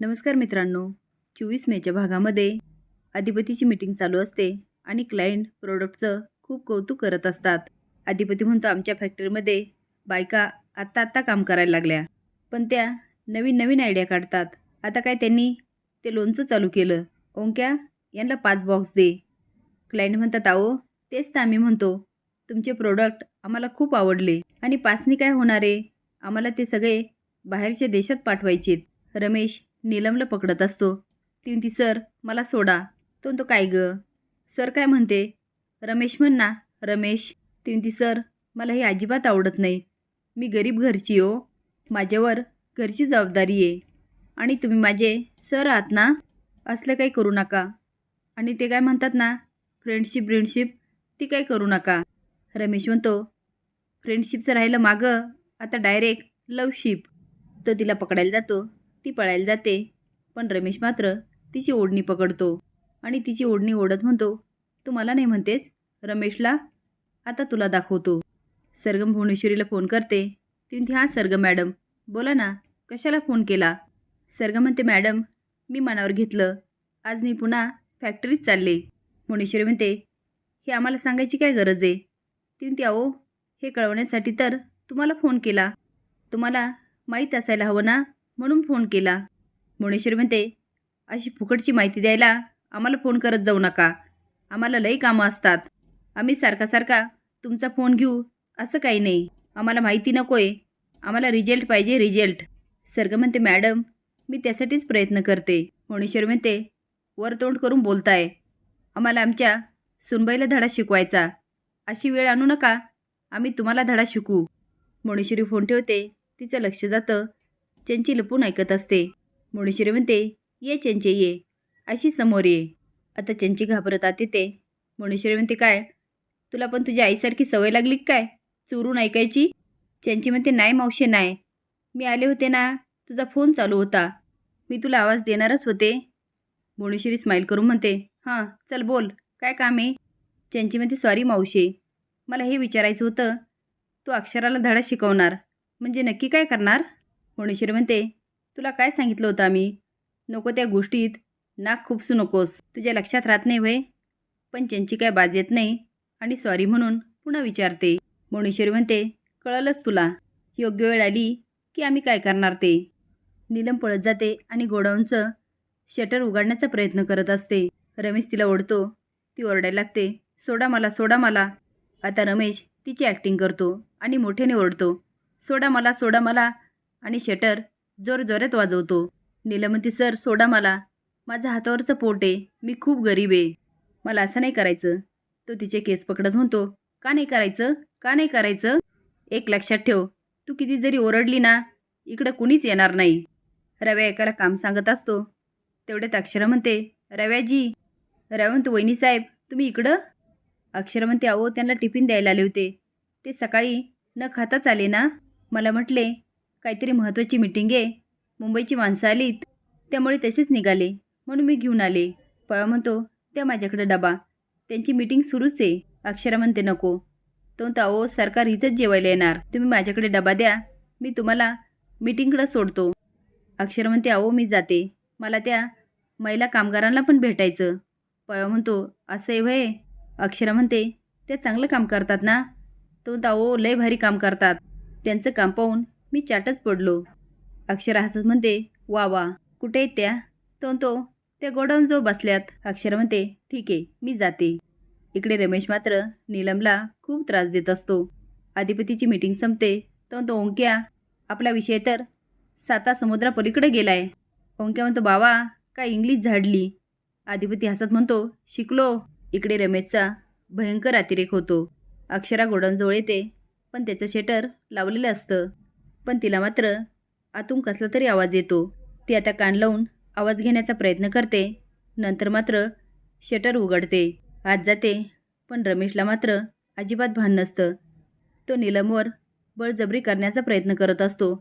नमस्कार मित्रांनो. चोवीस मेच्या भागामध्ये अधिपतीची मीटिंग चालू असते आणि क्लायंट प्रोडक्टचं खूप कौतुक करत असतात. अधिपती म्हणतो आमच्या फॅक्टरीमध्ये बायका आत्ता आत्ता काम करायला लागल्या. पण त्या नवीन नवीन आयडिया काढतात. आता काय त्यांनी ते लोणचं चालू केलं. ओंक्या यांना पाच बॉक्स दे. क्लायंट म्हणतात आहो तेच तर आम्ही म्हणतो. तुमचे प्रोडक्ट आम्हाला खूप आवडले. आणि पाचनी काय होणार आहे? आम्हाला ते सगळे बाहेरच्या देशात पाठवायचेत. रमेश नीलमला पकडत असतो. ती म्हणती सर मला सोडा. तो म्हणतो काय ग? सर काय म्हणते? रमेश म्हण ना. रमेश. ती म्हणती सर मला हे अजिबात आवडत नाही. मी गरीब घरची हो. माझ्यावर घरची जबाबदारी आहे. आणि तुम्ही माझे सर आहात ना? असलं काही करू नका. आणि ते काय म्हणतात ना? फ्रेंडशिप फ्रेंडशिप ती काही करू नका. रमेश म्हणतो फ्रेंडशिपचं राहिलं मागं आता डायरेक्ट लवशिप तो तिला पकडायला जातो. ती पळायला जाते. पण रमेश मात्र तिची ओढणी पकडतो आणि तिची ओढणी ओढत म्हणतो तू मला नाही म्हणतेस? रमेशला? आता तुला दाखवतो. सरगम भुवनेश्वरीला फोन करते. तिथे हां सरगम मॅडम. बोला ना कशाला फोन केला? सरगम म्हणते मॅडम मी मनावर घेतलं. आज मी पुन्हा फॅक्टरीत चालले. भुवनेश्वरी म्हणते हे आम्हाला सांगायची काय गरज आहे? ती अहो हे कळवण्यासाठी तर तुम्हाला फोन केला. तुम्हाला माहीत असायला हवं ना? म्हणून फोन केला. मुणेश्वर म्हणते अशी फुकटची माहिती द्यायला आम्हाला फोन करत जाऊ नका. आम्हाला लई कामं असतात. आम्ही सारखा सारखा तुमचा फोन घेऊ असं काही नाही. आम्हाला माहिती नको आहे आम्हाला रिझल्ट पाहिजे रिझल्ट. सर्ग म्हणते मॅडम मी त्यासाठीच प्रयत्न करते. मुणेश्वर म्हणते वर तोंड करून बोलताय. आम्हाला आमच्या सुनबाईला धडा शिकवायचा. अशी वेळ आणू नका. आम्ही तुम्हाला धडा शिकू. मुणेश्वरी फोन ठेवते तिचं लक्ष जातं. चंची लपून ऐकत असते. मोणेश्वरी म्हणते ये चंचे ये. अशी समोर ये. आता चंची घाबरत आत येते. मोणेश्वरी म्हणते काय? तुला पण तुझ्या आईसारखी सवय लागली काय? चोरून ऐकायची? चंची म्हणते नाही मावशे नाही. मी आले होते ना तुझा फोन चालू होता. मी तुला आवाज देणारच होते. मोणेश्वरी स्माईल करून म्हणते हां चल बोल. काय काम आहे? चंची म्हणते सॉरी मावशे. मला हे विचारायचं होतं. तू अक्षराला धडा शिकवणार. म्हणजे नक्की काय करणार? भुवनेश्वरी म्हणते तुला काय सांगितलं होतं आम्ही? नको त्या गोष्टीत. नाक खुपसू नकोस. तुझ्या लक्षात राहत नाही वय पण त्यांची काय बाज येत नाही आणि सॉरी म्हणून पुन्हा विचारते. भुवनेश्वरी म्हणते कळलंच तुला. योग्य वेळ आली की आम्ही काय करणार ते? नीलम पळत जाते आणि गोडाऊनचं शटर उघडण्याचा प्रयत्न करत असते. रमेश तिला ओढतो. ती ओरडायला लागते सोडा मला सोडा मला. आता रमेश तिची ॲक्टिंग करतो आणि मोठ्याने ओरडतो. सोडा मला सोडा मला. आणि शटर जोर जोरात वाजवतो. नीलमती सर सोडा मला. माझं हातावरचं पोट आहे. मी खूप गरीब आहे. मला असं नाही करायचं. तो तिचे केस पकडत म्हणतो. का नाही करायचं? का नाही करायचं? एक लक्षात ठेव. तू किती जरी ओरडली ना इकडं कुणीच येणार नाही. रव्या एकाला काम सांगत असतो. तेवढ्यात अक्षरा म्हणते रव्याजी रव्या म्हणतो वहिनीसाहेब तुम्ही इकडं? अक्षरा म्हणते अहो त्यांना टिफिन द्यायला आले होते. ते सकाळी न खाताच आले ना. मला म्हटले काहीतरी महत्त्वाची मीटिंग आहे. मुंबईची माणसं आलीत. त्यामुळे तसेच निघाले. म्हणून मी घेऊन आले. पवा म्हणतो त्या माझ्याकडे डबा. त्यांची मीटिंग सुरूच आहे. अक्षरा म्हणते नको. तो म्हणतो अहो सरकार इथंच जेवायला येणार. तुम्ही माझ्याकडे डबा द्या. मी तुम्हाला मीटिंगकडं सोडतो. अक्षर म्हणते अहो मी जाते. मला त्या महिला कामगारांना पण भेटायचं. पवा म्हणतो असं आहे व्हय? अक्षरा म्हणते त्या चांगलं काम करतात ना? तो म्हणतो अहो लय भारी काम करतात. त्यांचं काम पाहून मी चाटच पडलो. अक्षरा हसत म्हणते वा वा कुठे आहेत त्या? तो त्या गोडाऊन जो बसल्यात. अक्षरा म्हणते ठीक आहे मी जाते. इकडे रमेश मात्र नीलमला खूप त्रास देत असतो. अधिपतीची मीटिंग संपते. तो ओंक्या आपला विषय तर साता समुद्रापलीकडे गेलाय. ओंक्या म्हणतो बाबा काय इंग्लिश झाडली. अधिपती हसत म्हणतो शिकलो. इकडे रमेशचा भयंकर अतिरेक होतो. अक्षरा गोडाऊनजवळ येते पण त्याचं शेटर लावलेलं असतं. पण तिला मात्र आतून कसला तरी आवाज येतो. ती आता कान लावून आवाज घेण्याचा प्रयत्न करते. नंतर मात्र शटर उघडते. आत जाते पण रमेशला मात्र अजिबात भान नसतं. तो नीलमवर बळजबरी करण्याचा प्रयत्न करत असतो.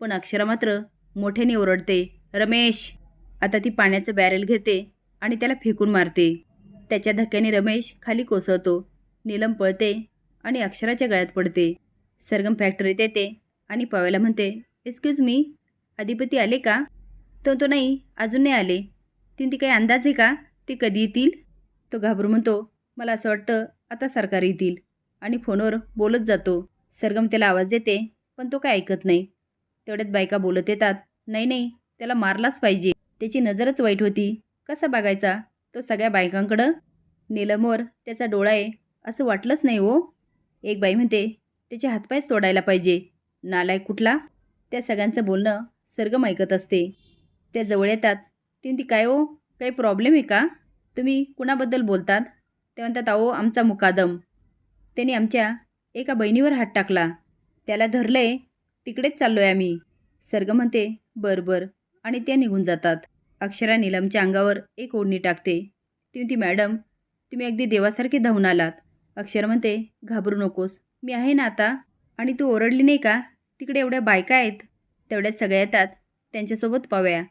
पण अक्षरा मात्र मोठ्याने ओरडते रमेश! आता ती पाण्याचं बॅरेल घेते आणि त्याला फेकून मारते. त्याच्या धक्क्याने रमेश खाली कोसळतो. नीलम पळते आणि अक्षराच्या गळ्यात पडते. सरगम फॅक्टरीत येते. आणि पवायला म्हणते एक्सक्यूज मी अधिपती आले का? तो तो नाही अजून नाही आले. तीन ती काही अंदाज आहे का? ते कधी येतील? तो घाबरून म्हणतो मला असं वाटतं आता सरकार येतील. आणि फोनवर बोलत जातो. सरगम त्याला आवाज देते पण तो काय ऐकत नाही. तेवढ्यात बायका बोलत येतात नाही नाही त्याला मारलाच पाहिजे. त्याची नजरच वाईट होती. कसा बघायचा? तो सगळ्या बायकांकडं? नीलमवर त्याचा डोळा आहे. असं वाटलंच नाही हो. एक बाई म्हणते त्याचे हातपायच तोडायला पाहिजे. नालायक कुठला? त्या सगळ्यांचं बोलणं सरगम ऐकत असते. त्या जवळ येतात. ती म्हणते काय ओ काही प्रॉब्लेम आहे का? तुम्ही कुणाबद्दल बोलतात? ते म्हणतात अहो आमचा मुकादम. त्याने आमच्या एका बहिणीवर हात टाकला. त्याला धरलंय तिकडेच चाललो आहे आम्ही. सरगम म्हणते बरं बरं. आणि त्या निघून जातात. अक्षरा नीलमच्या अंगावर एक ओढणी टाकते. ती म्हणते मॅडम तुम्ही अगदी देवासारखे धावून आलात. अक्षर म्हणते घाबरू नकोस. मी आहे ना आता आणि तू ओरडली नाही का? तिकडे एवढ्या बायका आहेत. तेवढ्या सगळ्या येतात. त्यांच्यासोबत पाव्या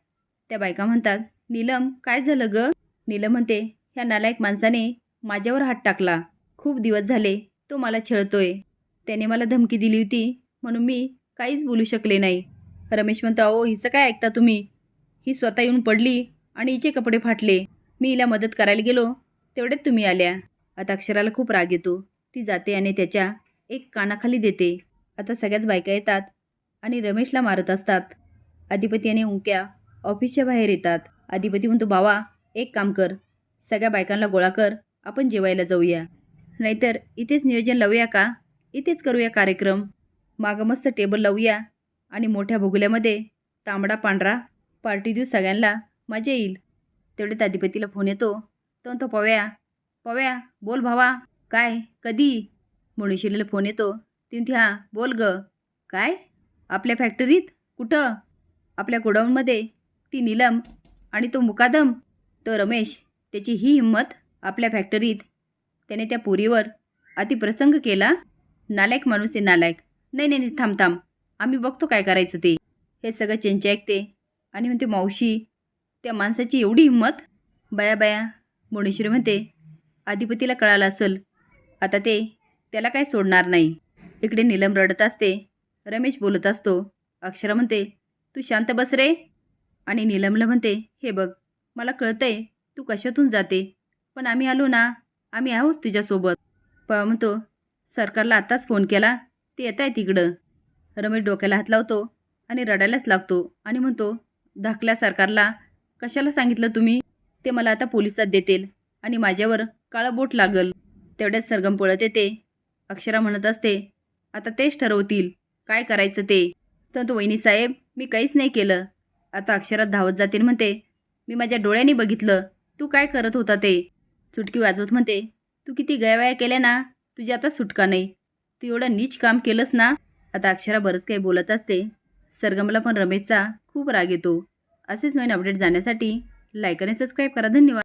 त्या बायका म्हणतात नीलम काय झालं ग? नीलम म्हणते ह्या नालायक माणसाने माझ्यावर हात टाकला. खूप दिवस झाले तो मला छळतोय. त्याने मला धमकी दिली होती म्हणून मी काहीच बोलू शकले नाही. रमेश म्हणतो अहो हिचं काय ऐकता तुम्ही? ही स्वतः येऊन पडली आणि हिचे कपडे फाटले. मी हिला मदत करायला गेलो. तेवढ्यात तुम्ही आल्या. आता अक्षराला खूप राग येतो. ती जाते आणि त्याच्या एक कानाखाली देते. आता सगळ्याच बायका येतात आणि रमेशला मारत असतात. अधिपती आणि उंक्या ऑफिसच्या बाहेर येतात. अधिपती म्हणतो बावा एक काम कर. सगळ्या बायकांना गोळा कर. आपण जेवायला जाऊया. नाहीतर इथेच नियोजन लावूया का? इथेच करूया कार्यक्रम. मागं मस्त टेबल लावूया आणि मोठ्या भुगल्यामध्ये तांबडा पांढरा पार्टी देऊ सगळ्यांना मजा येईल. तेवढ्यात अधिपतीला फोन येतो. तो म्हणतो पव्या पव्या बोल भावा काय कधी? मनुष्यला फोन येतो. ती बोल ग. काय? आपल्या फॅक्टरीत? कुठं? आपल्या गोडाऊनमध्ये. ती नीलम आणि तो मुकादम. तो रमेश. त्याची ही हिंमत आपल्या फॅक्टरीत. त्याने त्या पुरीवर अतिप्रसंग केला? नालायक माणूस आहे नालायक. नाही नाही नाही थांब थांब. आम्ही बघतो काय करायचं ते. हे सगळं चेंचे ऐकते. आणि म्हणते मावशी त्या माणसाची एवढी हिंमत? बाया बाया मुणेश्वरी म्हणते अधिपतीला कळालं असेल. आता ते त्याला काय सोडणार नाही. इकडे नीलम रडत असते. रमेश बोलत असतो. अक्षरा म्हणते तू शांत बस रे. आणि नीलमला म्हणते हे बघ मला कळतंय तू कशातून जाते. पण आम्ही आलो ना आम्ही आहोत तुझ्यासोबत प म्हणतो सरकारला आत्ताच फोन केला ते येत आहे तिकडं रमेश डोक्याला हात लावतो आणि रडायलाच लागतो आणि म्हणतो धाकल्या सरकारला कशाला सांगितलं तुम्ही? ते मला आता पोलिसात देतील आणि माझ्यावर काळं बोट लागल. तेवढ्याच सरगम पळत येते. अक्षरा म्हणत असते आता तेच ठरवतील. काय करायचं ते? तर तो वहिनी साहेब मी काहीच नाही केलं. आता अक्षरात धावत जातील म्हणते मी माझ्या डोळ्यांनी बघितलं. तू काय करत होता ते? चुटकी वाजवत म्हणते तू किती गयावया केल्या ना? तुझी आता सुटका नाही. तू एवढं नीच काम केलंस ना? आता अक्षरा बरंच काही बोलत असते. सरगमला पण रमेशचा खूप राग येतो. असेच नवीन अपडेट जाण्यासाठी लाईक आणि सबस्क्राईब करा. धन्यवाद.